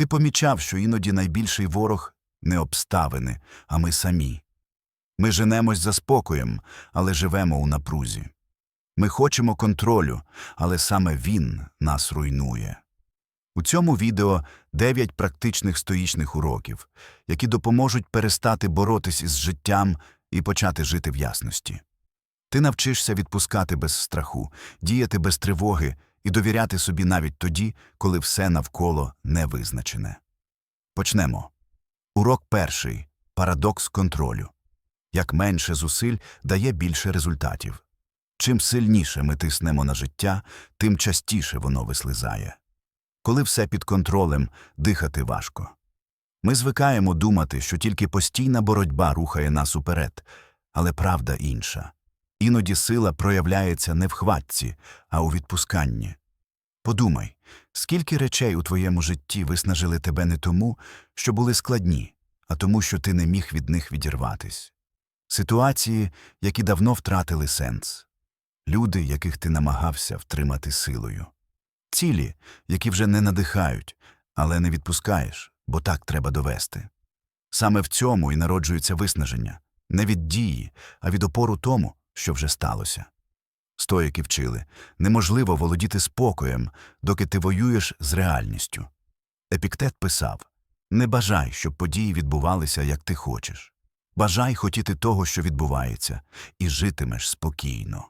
Ти помічав, що іноді найбільший ворог не обставини, а ми самі. Ми женемось за спокоєм, але живемо у напрузі. Ми хочемо контролю, але саме він нас руйнує. У цьому відео 9 практичних стоїчних уроків, які допоможуть перестати боротись із життям і почати жити в ясності. Ти навчишся відпускати без страху, діяти без тривоги і довіряти собі навіть тоді, коли все навколо не визначене. Почнемо. Урок перший парадокс контролю. Як менше зусиль дає більше результатів. Чим сильніше ми тиснемо на життя, тим частіше воно вислизає. Коли все під контролем, дихати важко. Ми звикаємо думати, що тільки постійна боротьба рухає нас уперед, але правда інша. Іноді сила проявляється не в хватці, а у відпусканні. Подумай, скільки речей у твоєму житті виснажили тебе не тому, що були складні, а тому, що ти не міг від них відірватись. Ситуації, які давно втратили сенс, люди, яких ти намагався втримати силою, цілі, які вже не надихають, але не відпускаєш, бо так треба довести. Саме в цьому і народжується виснаження не від дії, а від опору тому, що вже сталося. Стоїки вчили неможливо володіти спокоєм, доки ти воюєш з реальністю. Епіктет писав Не бажай, щоб події відбувалися, як ти хочеш. Бажай хотіти того, що відбувається, і житимеш спокійно.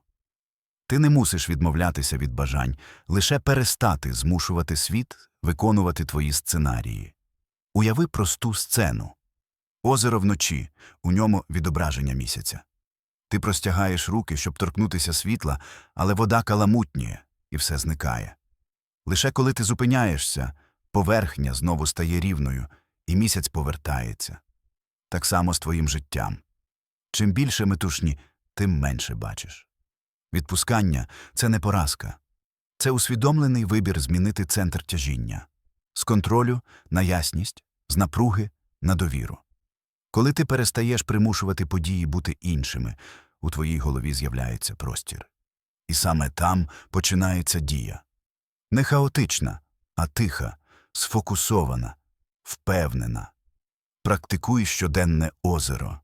Ти не мусиш відмовлятися від бажань, лише перестати змушувати світ виконувати твої сценарії. Уяви просту сцену. Озеро вночі, у ньому відображення місяця. Ти простягаєш руки, щоб торкнутися світла, але вода каламутніє, і все зникає. Лише коли ти зупиняєшся, поверхня знову стає рівною, і місяць повертається. Так само з твоїм життям. Чим більше метушні, тим менше бачиш. Відпускання це не поразка. Це усвідомлений вибір змінити центр тяжіння з контролю на ясність, з напруги на довіру. Коли ти перестаєш примушувати події бути іншими, у твоїй голові з'являється простір. І саме там починається дія. Не хаотична, а тиха, сфокусована, впевнена. Практикуй щоденне озеро.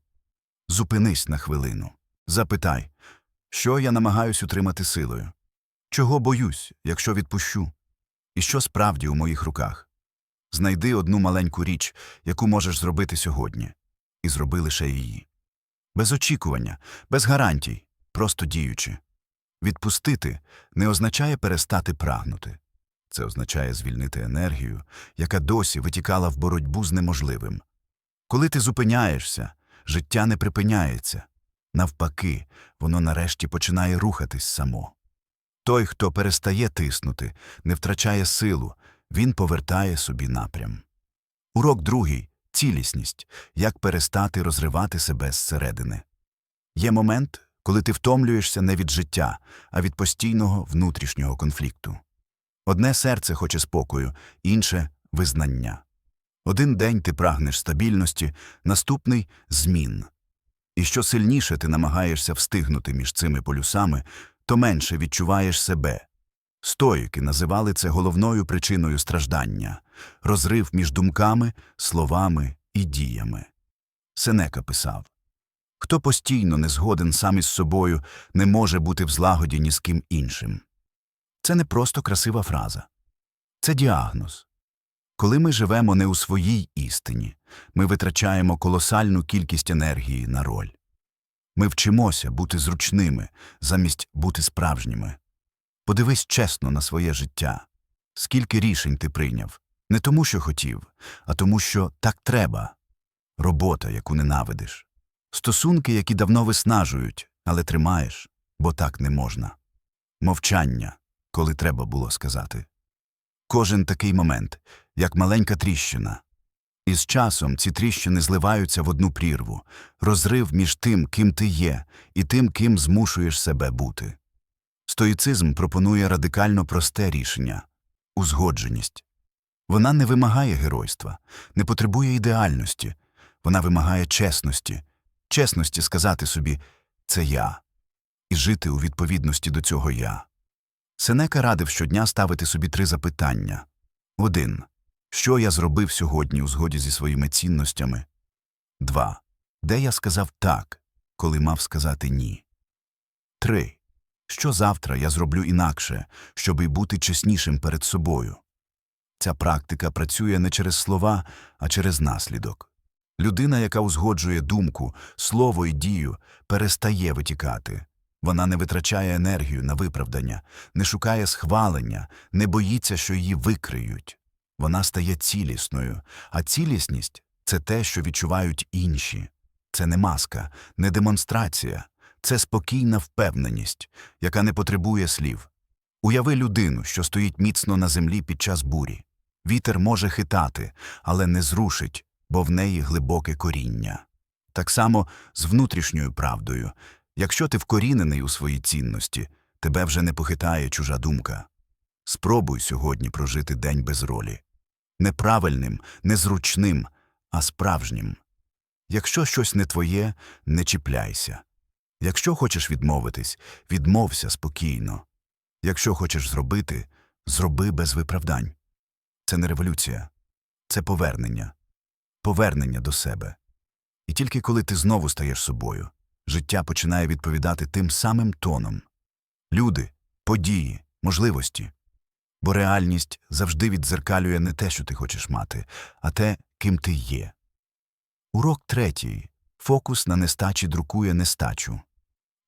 Зупинись на хвилину. Запитай, що я намагаюсь утримати силою? Чого боюсь, якщо відпущу? І що справді у моїх руках? Знайди одну маленьку річ, яку можеш зробити сьогодні, і зроби лише її. Без очікування, без гарантій, просто діючи. Відпустити не означає перестати прагнути. Це означає звільнити енергію, яка досі витікала в боротьбу з неможливим. Коли ти зупиняєшся, життя не припиняється. Навпаки, воно нарешті починає рухатись само. Той, хто перестає тиснути, не втрачає силу, він повертає собі напрям. Урок другий цілісність як перестати розривати себе зсередини. Є момент, коли ти втомлюєшся не від життя, а від постійного внутрішнього конфлікту. Одне серце хоче спокою, інше визнання. Один день ти прагнеш стабільності, наступний змін. І що сильніше ти намагаєшся встигнути між цими полюсами, то менше відчуваєш себе. Стоїки називали це головною причиною страждання розрив між думками, словами і діями. Сенека писав Хто постійно не згоден сам із собою, не може бути в злагоді ні з ким іншим. Це не просто красива фраза, це діагноз. Коли ми живемо не у своїй істині, ми витрачаємо колосальну кількість енергії на роль. Ми вчимося бути зручними замість бути справжніми. Подивись чесно на своє життя. Скільки рішень ти прийняв не тому, що хотів, а тому, що так треба. Робота, яку ненавидиш. Стосунки, які давно виснажують, але тримаєш, бо так не можна. Мовчання, коли треба було сказати. Кожен такий момент, як маленька тріщина. І з часом ці тріщини зливаються в одну прірву, розрив між тим, ким ти є, і тим, ким змушуєш себе бути. Стоїцизм пропонує радикально просте рішення узгодженість. Вона не вимагає геройства, не потребує ідеальності, вона вимагає чесності, чесності сказати собі це я, і жити у відповідності до цього я. Сенека радив щодня ставити собі три запитання. 1. Що я зробив сьогодні у згоді зі своїми цінностями? 2. Де я сказав так, коли мав сказати ні? 3. Що завтра я зроблю інакше, щоби бути чеснішим перед собою? Ця практика працює не через слова, а через наслідок. Людина, яка узгоджує думку, слово і дію, перестає витікати. Вона не витрачає енергію на виправдання, не шукає схвалення, не боїться, що її викриють. Вона стає цілісною, а цілісність це те, що відчувають інші. Це не маска, не демонстрація, це спокійна впевненість, яка не потребує слів. Уяви людину, що стоїть міцно на землі під час бурі. Вітер може хитати, але не зрушить, бо в неї глибоке коріння. Так само з внутрішньою правдою. Якщо ти вкорінений у своїй цінності, тебе вже не похитає чужа думка. Спробуй сьогодні прожити день без ролі. Неправильним, незручним, а справжнім. Якщо щось не твоє, не чіпляйся. Якщо хочеш відмовитись, відмовся спокійно. Якщо хочеш зробити, зроби без виправдань. Це не революція, це повернення, повернення до себе. І тільки коли ти знову стаєш собою, життя починає відповідати тим самим тоном. Люди, події, можливості. Бо реальність завжди віддзеркалює не те, що ти хочеш мати, а те, ким ти є. Урок третій. Фокус на нестачі друкує нестачу.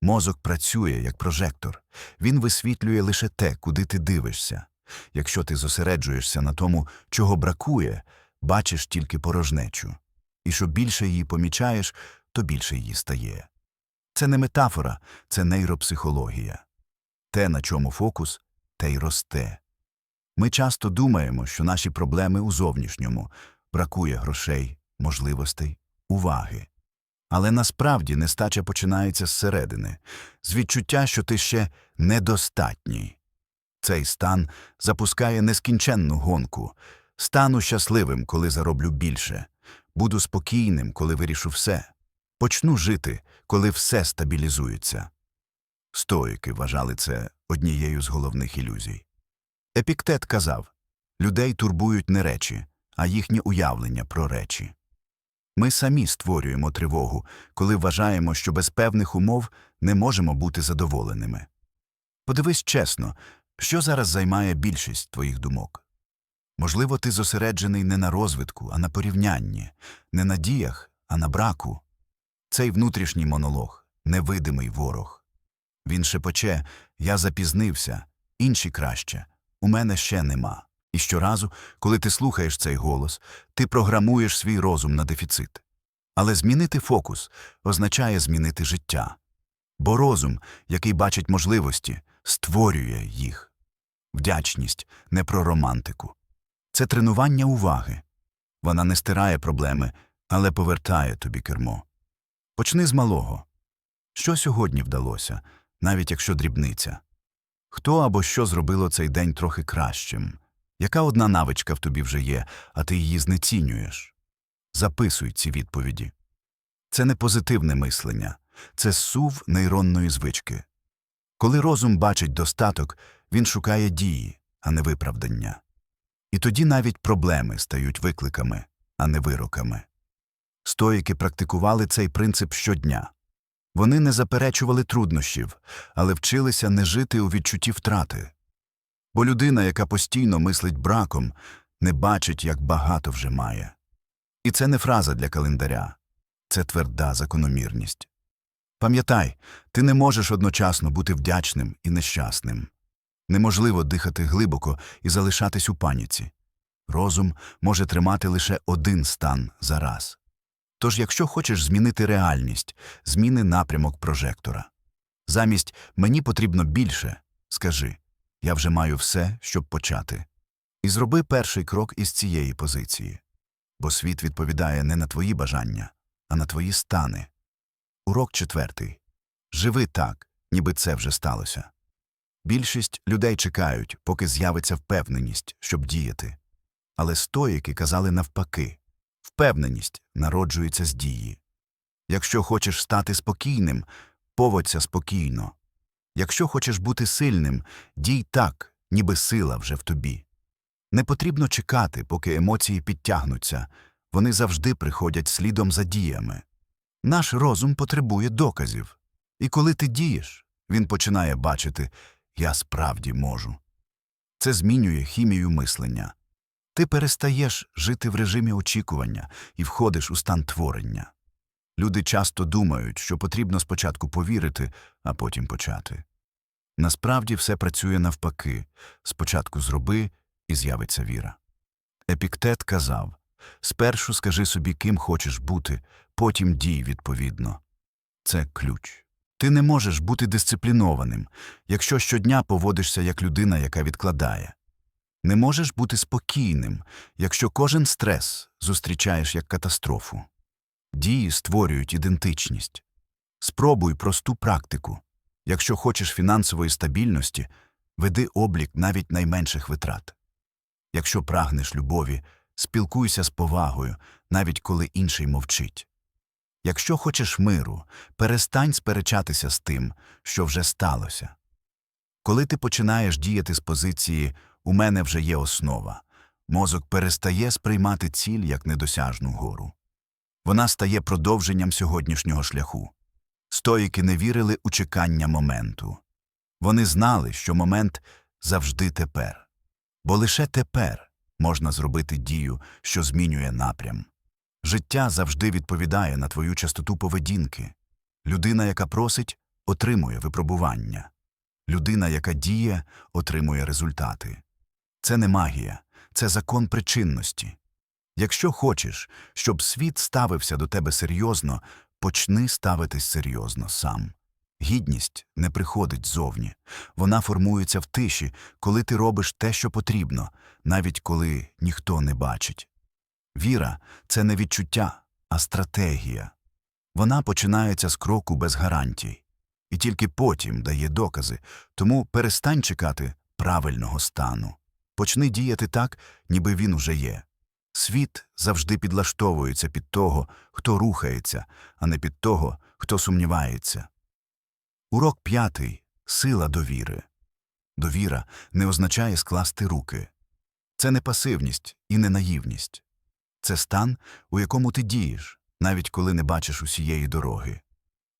Мозок працює як прожектор. Він висвітлює лише те, куди ти дивишся. Якщо ти зосереджуєшся на тому, чого бракує, бачиш тільки порожнечу. І що більше її помічаєш, то більше її стає. Це не метафора, це нейропсихологія. Те, на чому фокус, те й росте. Ми часто думаємо, що наші проблеми у зовнішньому бракує грошей, можливостей, уваги. Але насправді нестача починається зсередини, з відчуття, що ти ще недостатній. Цей стан запускає нескінченну гонку. Стану щасливим, коли зароблю більше, буду спокійним, коли вирішу все, почну жити, коли все стабілізується. Стоїки вважали це однією з головних ілюзій. Епіктет казав людей турбують не речі, а їхнє уявлення про речі. Ми самі створюємо тривогу, коли вважаємо, що без певних умов не можемо бути задоволеними. Подивись чесно, що зараз займає більшість твоїх думок. Можливо, ти зосереджений не на розвитку, а на порівнянні, не на діях, а на браку. Цей внутрішній монолог невидимий ворог. Він шепоче Я запізнився, інші краще, у мене ще нема. І щоразу, коли ти слухаєш цей голос, ти програмуєш свій розум на дефіцит. Але змінити фокус означає змінити життя. Бо розум, який бачить можливості, створює їх. Вдячність не про романтику. Це тренування уваги. Вона не стирає проблеми, але повертає тобі кермо. Почни з малого. Що сьогодні вдалося, навіть якщо дрібниця? Хто або що зробило цей день трохи кращим? Яка одна навичка в тобі вже є, а ти її знецінюєш? Записуй ці відповіді. Це не позитивне мислення, це сув нейронної звички. Коли розум бачить достаток, він шукає дії, а не виправдання. І тоді навіть проблеми стають викликами, а не вироками. Стоїки практикували цей принцип щодня. Вони не заперечували труднощів, але вчилися не жити у відчутті втрати. Бо людина, яка постійно мислить браком, не бачить, як багато вже має. І це не фраза для календаря, це тверда закономірність. Пам'ятай, ти не можеш одночасно бути вдячним і нещасним. Неможливо дихати глибоко і залишатись у паніці. Розум може тримати лише один стан за раз. Тож, якщо хочеш змінити реальність, зміни напрямок прожектора. Замість мені потрібно більше, скажи я вже маю все, щоб почати. І зроби перший крок із цієї позиції. Бо світ відповідає не на твої бажання, а на твої стани. Урок четвертий. Живи так, ніби це вже сталося. Більшість людей чекають, поки з'явиться впевненість, щоб діяти. Але стоїки казали навпаки впевненість народжується з дії. Якщо хочеш стати спокійним, поводься спокійно. Якщо хочеш бути сильним, дій так, ніби сила вже в тобі. Не потрібно чекати, поки емоції підтягнуться, вони завжди приходять слідом за діями. Наш розум потребує доказів. І коли ти дієш, він починає бачити я справді можу. Це змінює хімію мислення. Ти перестаєш жити в режимі очікування і входиш у стан творення. Люди часто думають, що потрібно спочатку повірити, а потім почати. Насправді все працює навпаки спочатку зроби, і з'явиться віра. Епіктет казав спершу скажи собі, ким хочеш бути, потім дій відповідно. Це ключ. Ти не можеш бути дисциплінованим, якщо щодня поводишся як людина, яка відкладає. Не можеш бути спокійним, якщо кожен стрес зустрічаєш як катастрофу. Дії створюють ідентичність. Спробуй просту практику. Якщо хочеш фінансової стабільності, веди облік навіть найменших витрат. Якщо прагнеш любові, спілкуйся з повагою, навіть коли інший мовчить. Якщо хочеш миру, перестань сперечатися з тим, що вже сталося. Коли ти починаєш діяти з позиції У мене вже є основа, мозок перестає сприймати ціль як недосяжну гору. Вона стає продовженням сьогоднішнього шляху. Стоїки не вірили у чекання моменту. Вони знали, що момент завжди тепер. Бо лише тепер можна зробити дію, що змінює напрям. Життя завжди відповідає на твою частоту поведінки. Людина, яка просить, отримує випробування. Людина, яка діє, отримує результати. Це не магія, це закон причинності. Якщо хочеш, щоб світ ставився до тебе серйозно, почни ставитись серйозно сам. Гідність не приходить ззовні. Вона формується в тиші, коли ти робиш те, що потрібно, навіть коли ніхто не бачить. Віра це не відчуття, а стратегія. Вона починається з кроку без гарантій. І тільки потім дає докази, тому перестань чекати правильного стану. Почни діяти так, ніби він уже є. Світ завжди підлаштовується під того, хто рухається, а не під того, хто сумнівається. Урок п'ятий сила довіри. Довіра не означає скласти руки. Це не пасивність і не наївність. Це стан, у якому ти дієш, навіть коли не бачиш усієї дороги.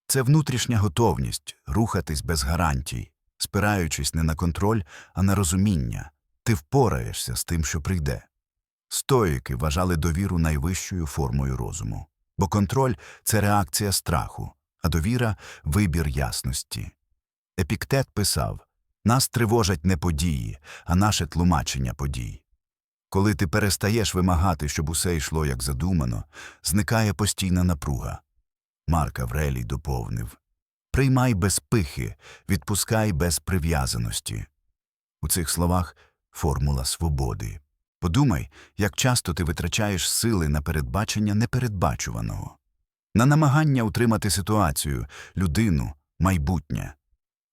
Це внутрішня готовність рухатись без гарантій, спираючись не на контроль, а на розуміння. Ти впораєшся з тим, що прийде. Стоїки вважали довіру найвищою формою розуму, бо контроль це реакція страху, а довіра вибір ясності. Епіктет писав нас тривожать не події, а наше тлумачення подій. Коли ти перестаєш вимагати, щоб усе йшло як задумано, зникає постійна напруга. Марк Аврелій доповнив Приймай без пихи, відпускай без прив'язаності. У цих словах формула свободи. Подумай, як часто ти витрачаєш сили на передбачення непередбачуваного, на намагання утримати ситуацію, людину, майбутнє.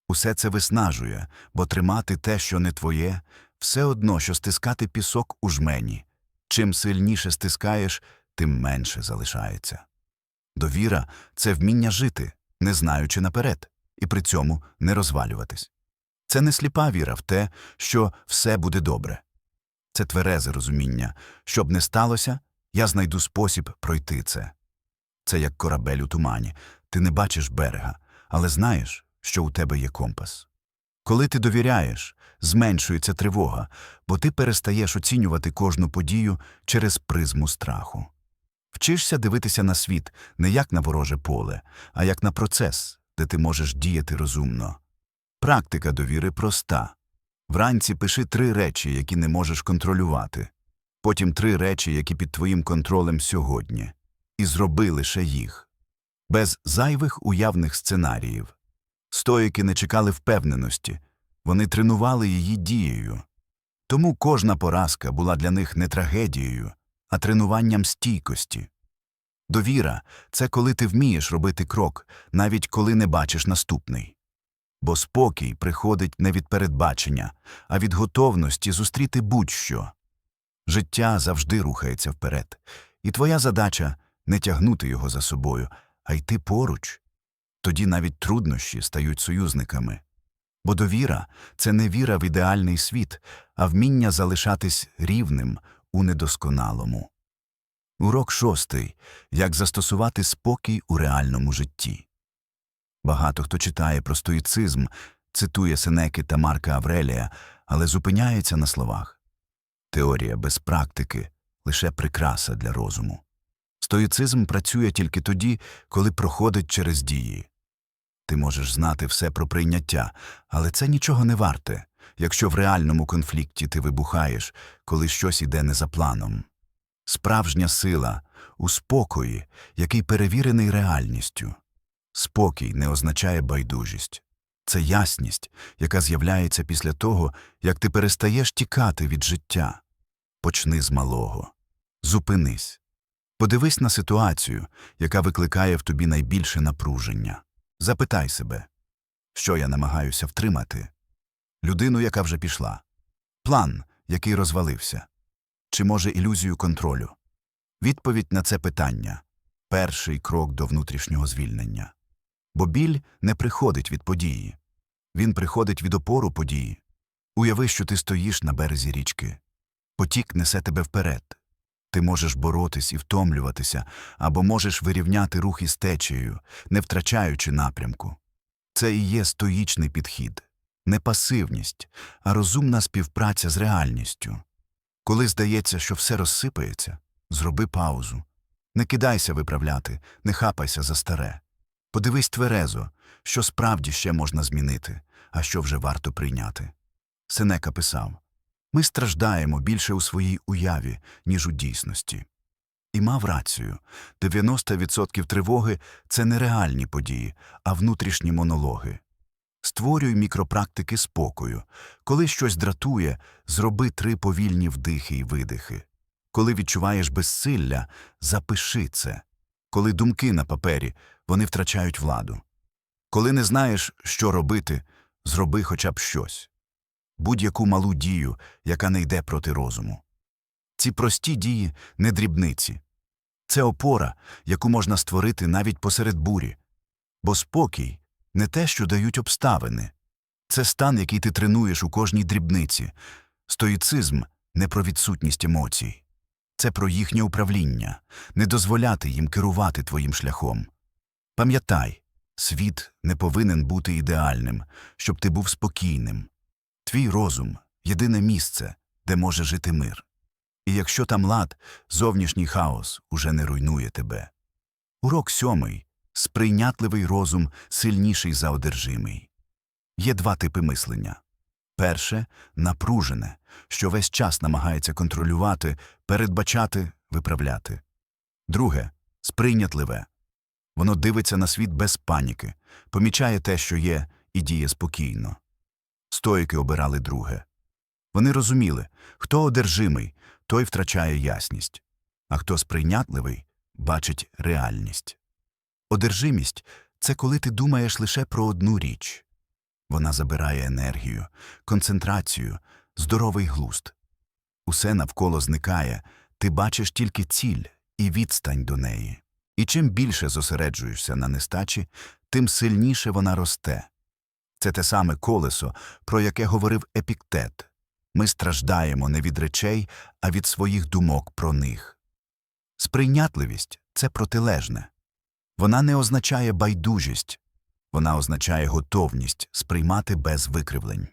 Усе це виснажує, бо тримати те, що не твоє, все одно, що стискати пісок у жмені. Чим сильніше стискаєш, тим менше залишається. Довіра це вміння жити, не знаючи наперед, і при цьому не розвалюватись. Це не сліпа віра в те, що все буде добре. Це тверезе розуміння. Щоб не сталося, я знайду спосіб пройти це. Це як корабель у тумані. Ти не бачиш берега, але знаєш, що у тебе є компас. Коли ти довіряєш, зменшується тривога, бо ти перестаєш оцінювати кожну подію через призму страху. Вчишся дивитися на світ не як на вороже поле, а як на процес, де ти можеш діяти розумно. Практика довіри проста. Вранці пиши три речі, які не можеш контролювати, потім три речі, які під твоїм контролем сьогодні, і зроби лише їх. Без зайвих уявних сценаріїв. Стоїки не чекали впевненості, вони тренували її дією. Тому кожна поразка була для них не трагедією, а тренуванням стійкості. Довіра це коли ти вмієш робити крок, навіть коли не бачиш наступний. Бо спокій приходить не від передбачення, а від готовності зустріти будь-що. Життя завжди рухається вперед, і твоя задача не тягнути його за собою, а йти поруч. Тоді навіть труднощі стають союзниками. Бо довіра це не віра в ідеальний світ, а вміння залишатись рівним у недосконалому. Урок шостий. Як застосувати спокій у реальному житті. Багато хто читає про стоїцизм, цитує Сенеки та Марка Аврелія, але зупиняється на словах. Теорія без практики лише прикраса для розуму. Стоїцизм працює тільки тоді, коли проходить через дії. Ти можеш знати все про прийняття, але це нічого не варте, якщо в реальному конфлікті ти вибухаєш, коли щось іде не за планом. Справжня сила у спокої, який перевірений реальністю. Спокій не означає байдужість. Це ясність, яка з'являється після того, як ти перестаєш тікати від життя. Почни з малого. Зупинись. Подивись на ситуацію, яка викликає в тобі найбільше напруження. Запитай себе, що я намагаюся втримати? Людину, яка вже пішла. План, який розвалився. Чи може ілюзію контролю? Відповідь на це питання перший крок до внутрішнього звільнення. Бо біль не приходить від події. Він приходить від опору події. Уяви, що ти стоїш на березі річки. Потік несе тебе вперед. Ти можеш боротись і втомлюватися, або можеш вирівняти рух із течією, не втрачаючи напрямку. Це і є стоїчний підхід, не пасивність, а розумна співпраця з реальністю. Коли здається, що все розсипається, зроби паузу. Не кидайся виправляти, не хапайся за старе. Подивись тверезо, що справді ще можна змінити, а що вже варто прийняти. Сенека писав Ми страждаємо більше у своїй уяві, ніж у дійсності. І мав рацію 90% тривоги це не реальні події, а внутрішні монологи. Створюй мікропрактики спокою. Коли щось дратує, зроби три повільні вдихи і видихи. Коли відчуваєш безсилля, запиши це. Коли думки на папері, вони втрачають владу. Коли не знаєш, що робити, зроби хоча б щось. Будь-яку малу дію, яка не йде проти розуму. Ці прості дії не дрібниці. Це опора, яку можна створити навіть посеред бурі. Бо спокій не те, що дають обставини. Це стан, який ти тренуєш у кожній дрібниці. Стоїцизм не про відсутність емоцій. Це про їхнє управління, не дозволяти їм керувати твоїм шляхом. Пам'ятай, світ не повинен бути ідеальним, щоб ти був спокійним. Твій розум єдине місце, де може жити мир. І якщо там лад, зовнішній хаос уже не руйнує тебе. Урок сьомий сприйнятливий розум сильніший за одержимий. Є два типи мислення. Перше напружене, що весь час намагається контролювати, передбачати, виправляти. Друге сприйнятливе. Воно дивиться на світ без паніки, помічає те, що є, і діє спокійно. Стоїки обирали друге. Вони розуміли, хто одержимий, той втрачає ясність, а хто сприйнятливий, бачить реальність. Одержимість це коли ти думаєш лише про одну річ. Вона забирає енергію, концентрацію, здоровий глузд. Усе навколо зникає, ти бачиш тільки ціль і відстань до неї. І чим більше зосереджуєшся на нестачі, тим сильніше вона росте. Це те саме колесо, про яке говорив Епіктет. Ми страждаємо не від речей, а від своїх думок про них. Сприйнятливість це протилежне. Вона не означає байдужість, вона означає готовність сприймати без викривлень.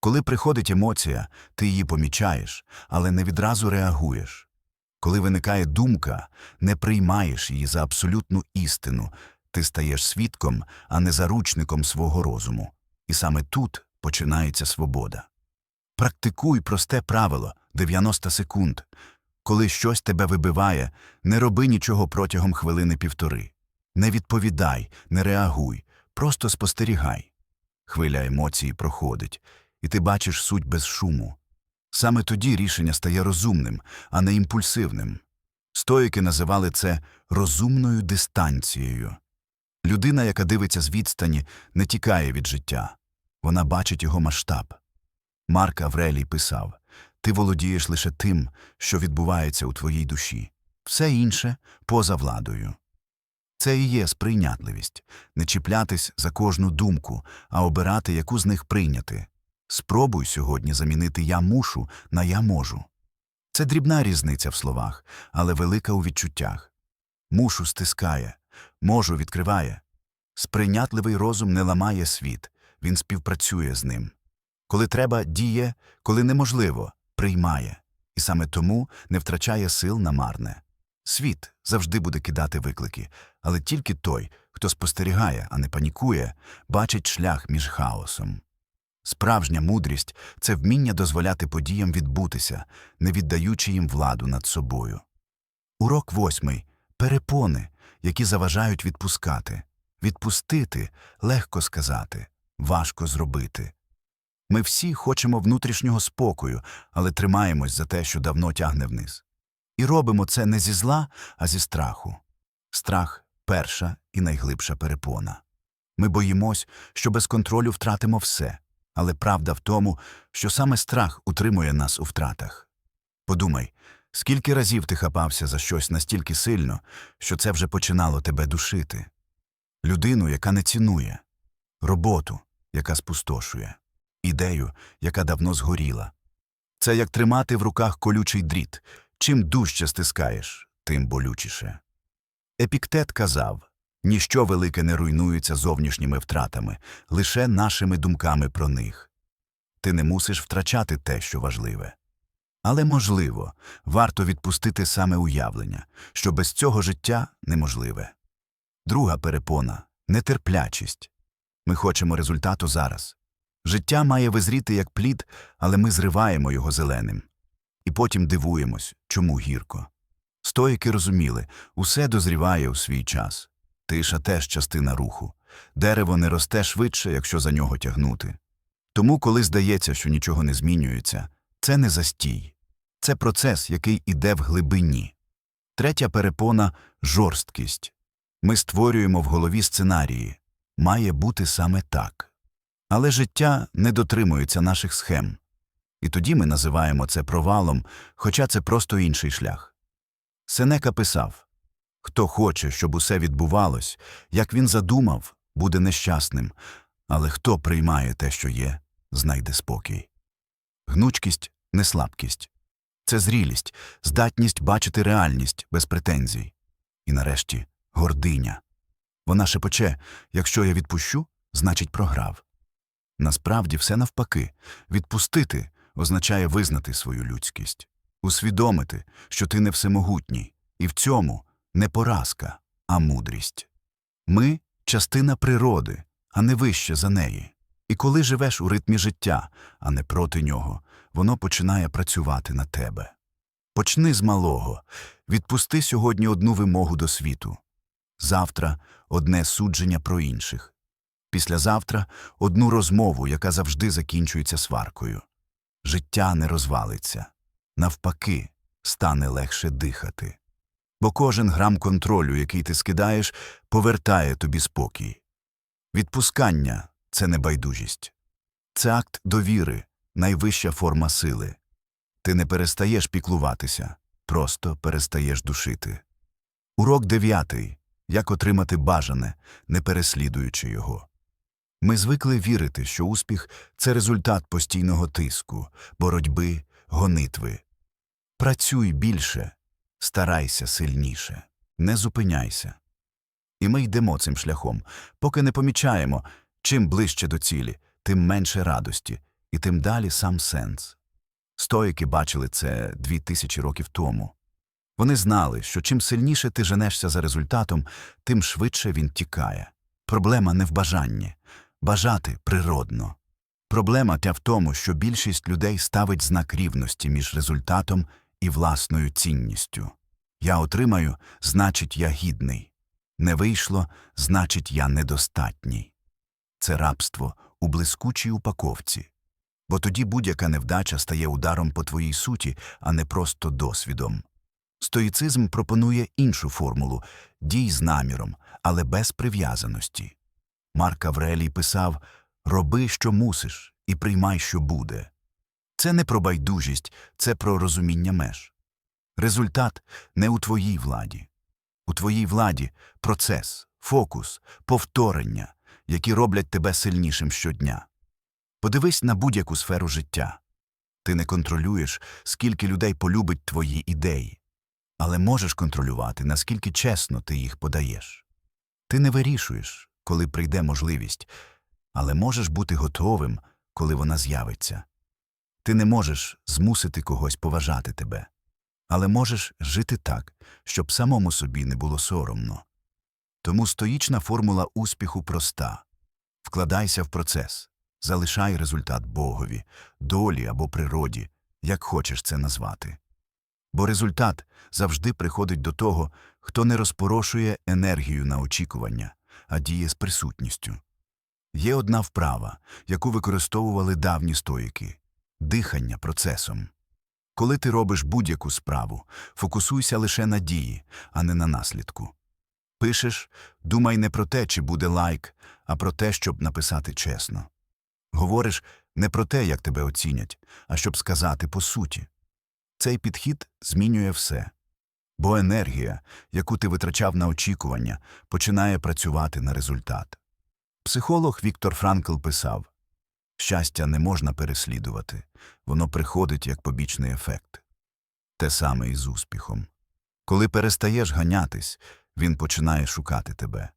Коли приходить емоція, ти її помічаєш, але не відразу реагуєш. Коли виникає думка, не приймаєш її за абсолютну істину, ти стаєш свідком, а не заручником свого розуму. І саме тут починається свобода. Практикуй просте правило 90 секунд. Коли щось тебе вибиває, не роби нічого протягом хвилини півтори. Не відповідай, не реагуй, просто спостерігай. Хвиля емоції проходить, і ти бачиш суть без шуму. Саме тоді рішення стає розумним, а не імпульсивним. Стоїки називали це розумною дистанцією. Людина, яка дивиться з відстані, не тікає від життя. Вона бачить його масштаб. Марк Аврелій писав Ти володієш лише тим, що відбувається у твоїй душі, все інше поза владою. Це і є сприйнятливість не чіплятись за кожну думку, а обирати, яку з них прийняти. Спробуй сьогодні замінити я мушу на я можу. Це дрібна різниця в словах, але велика у відчуттях. Мушу стискає, можу відкриває. Сприйнятливий розум не ламає світ, він співпрацює з ним. Коли треба, діє, коли неможливо, приймає, і саме тому не втрачає сил на марне. Світ завжди буде кидати виклики, але тільки той, хто спостерігає, а не панікує, бачить шлях між хаосом. Справжня мудрість це вміння дозволяти подіям відбутися, не віддаючи їм владу над собою. Урок восьмий перепони, які заважають відпускати. Відпустити легко сказати, важко зробити. Ми всі хочемо внутрішнього спокою, але тримаємось за те, що давно тягне вниз. І робимо це не зі зла, а зі страху. Страх перша і найглибша перепона. Ми боїмось, що без контролю втратимо все, але правда в тому, що саме страх утримує нас у втратах. Подумай, скільки разів ти хапався за щось настільки сильно, що це вже починало тебе душити. Людину, яка не цінує, роботу, яка спустошує, ідею, яка давно згоріла. Це як тримати в руках колючий дріт. Чим дужче стискаєш, тим болючіше. Епіктет казав ніщо велике не руйнується зовнішніми втратами, лише нашими думками про них. Ти не мусиш втрачати те, що важливе. Але, можливо, варто відпустити саме уявлення, що без цього життя неможливе. Друга перепона нетерплячість. Ми хочемо результату зараз. Життя має визріти як плід, але ми зриваємо його зеленим. І потім дивуємось, чому гірко. Стоїки розуміли, усе дозріває у свій час. Тиша теж частина руху. Дерево не росте швидше, якщо за нього тягнути. Тому, коли здається, що нічого не змінюється, це не застій. Це процес, який іде в глибині. Третя перепона жорсткість. Ми створюємо в голові сценарії. Має бути саме так. Але життя не дотримується наших схем. І тоді ми називаємо це провалом, хоча це просто інший шлях. Сенека писав Хто хоче, щоб усе відбувалось, як він задумав, буде нещасним, але хто приймає те, що є, знайде спокій. Гнучкість не слабкість. Це зрілість, здатність бачити реальність без претензій. І нарешті гординя. Вона шепоче якщо я відпущу, значить програв. Насправді все навпаки відпустити означає визнати свою людськість, усвідомити, що ти не всемогутній, і в цьому не поразка, а мудрість. Ми частина природи, а не вище за неї. І коли живеш у ритмі життя, а не проти нього, воно починає працювати на тебе. Почни з малого, відпусти сьогодні одну вимогу до світу. Завтра одне судження про інших. Післязавтра одну розмову, яка завжди закінчується сваркою. Життя не розвалиться. Навпаки, стане легше дихати. Бо кожен грам контролю, який ти скидаєш, повертає тобі спокій. Відпускання це не байдужість. Це акт довіри, найвища форма сили. Ти не перестаєш піклуватися, просто перестаєш душити. Урок дев'ятий як отримати бажане, не переслідуючи його. Ми звикли вірити, що успіх це результат постійного тиску, боротьби, гонитви. Працюй більше, старайся сильніше, не зупиняйся. І ми йдемо цим шляхом, поки не помічаємо, чим ближче до цілі, тим менше радості, і тим далі сам сенс. Стоїки бачили це дві тисячі років тому. Вони знали, що чим сильніше ти женешся за результатом, тим швидше він тікає. Проблема не в бажанні. Бажати природно. Проблема тя в тому, що більшість людей ставить знак рівності між результатом і власною цінністю. Я отримаю, значить, я гідний. Не вийшло, значить, я недостатній. Це рабство у блискучій упаковці. Бо тоді будь-яка невдача стає ударом по твоїй суті, а не просто досвідом. Стоїцизм пропонує іншу формулу дій з наміром, але без прив'язаності. Марк Аврелій писав Роби, що мусиш, і приймай, що буде. Це не про байдужість, це про розуміння меж. Результат не у твоїй владі. У твоїй владі процес, фокус, повторення, які роблять тебе сильнішим щодня. Подивись на будь-яку сферу життя. Ти не контролюєш, скільки людей полюбить твої ідеї, але можеш контролювати, наскільки чесно ти їх подаєш. Ти не вирішуєш, коли прийде можливість, але можеш бути готовим, коли вона з'явиться. Ти не можеш змусити когось поважати тебе, але можеш жити так, щоб самому собі не було соромно. Тому стоїчна формула успіху проста вкладайся в процес, залишай результат Богові, долі або природі, як хочеш це назвати. Бо результат завжди приходить до того, хто не розпорошує енергію на очікування, а діє з присутністю. Є одна вправа, яку використовували давні стоїки дихання процесом. Коли ти робиш будь-яку справу, фокусуйся лише на дії, а не на наслідку. Пишеш, думай не про те, чи буде лайк, а про те, щоб написати чесно. Говориш не про те, як тебе оцінять, а щоб сказати по суті. Цей підхід змінює все. Бо енергія, яку ти витрачав на очікування, починає працювати на результат. Психолог Віктор Франкл писав щастя не можна переслідувати, воно приходить як побічний ефект. Те саме і з успіхом. Коли перестаєш ганятись, він починає шукати тебе.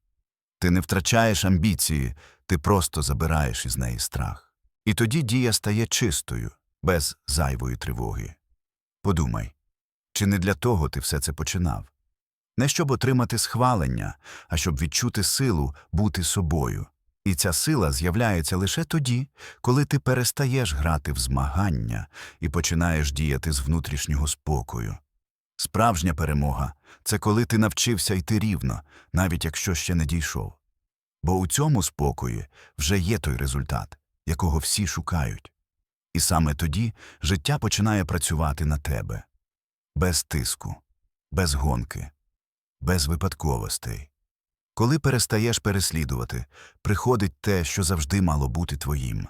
Ти не втрачаєш амбіції, ти просто забираєш із неї страх. І тоді дія стає чистою, без зайвої тривоги. Подумай, чи не для того ти все це починав? Не щоб отримати схвалення, а щоб відчути силу бути собою. І ця сила з'являється лише тоді, коли ти перестаєш грати в змагання і починаєш діяти з внутрішнього спокою. Справжня перемога це коли ти навчився йти рівно, навіть якщо ще не дійшов. Бо у цьому спокої вже є той результат, якого всі шукають. І саме тоді життя починає працювати на тебе без тиску, без гонки, без випадковостей. Коли перестаєш переслідувати, приходить те, що завжди мало бути твоїм.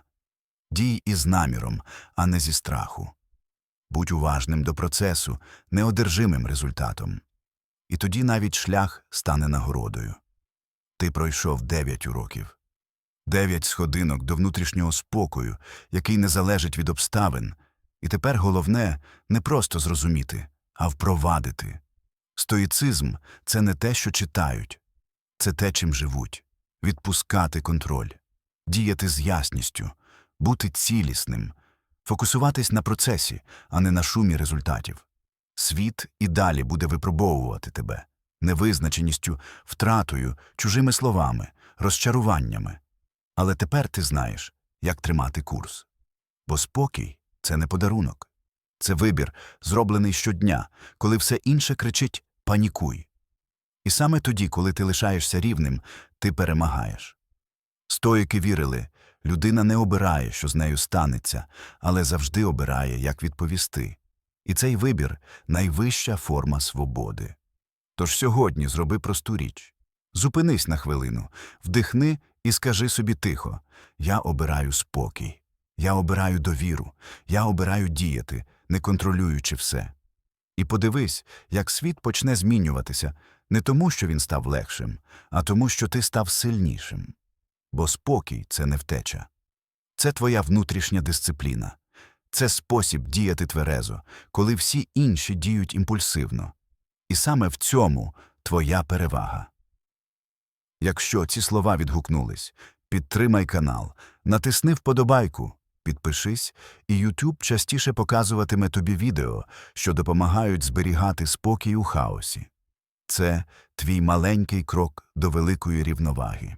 Дій із наміром, а не зі страху. Будь уважним до процесу, неодержимим результатом. І тоді навіть шлях стане нагородою. Ти пройшов дев'ять уроків. Дев'ять сходинок до внутрішнього спокою, який не залежить від обставин, і тепер головне не просто зрозуміти, а впровадити. Стоїцизм це не те, що читають, це те, чим живуть, відпускати контроль, діяти з ясністю, бути цілісним, фокусуватись на процесі, а не на шумі результатів. Світ і далі буде випробовувати тебе невизначеністю, втратою, чужими словами, розчаруваннями. Але тепер ти знаєш, як тримати курс. Бо спокій це не подарунок. Це вибір, зроблений щодня, коли все інше кричить панікуй. І саме тоді, коли ти лишаєшся рівним, ти перемагаєш. Стоїки вірили, людина не обирає, що з нею станеться, але завжди обирає, як відповісти. І цей вибір найвища форма свободи. Тож сьогодні зроби просту річ. Зупинись на хвилину, вдихни і скажи собі тихо Я обираю спокій, я обираю довіру, я обираю діяти, не контролюючи все. І подивись, як світ почне змінюватися не тому, що він став легшим, а тому, що ти став сильнішим. Бо спокій це не втеча. Це твоя внутрішня дисципліна. Це спосіб діяти тверезо, коли всі інші діють імпульсивно. І саме в цьому твоя перевага. Якщо ці слова відгукнулись, підтримай канал, натисни вподобайку, підпишись, і YouTube частіше показуватиме тобі відео, що допомагають зберігати спокій у хаосі. Це твій маленький крок до великої рівноваги.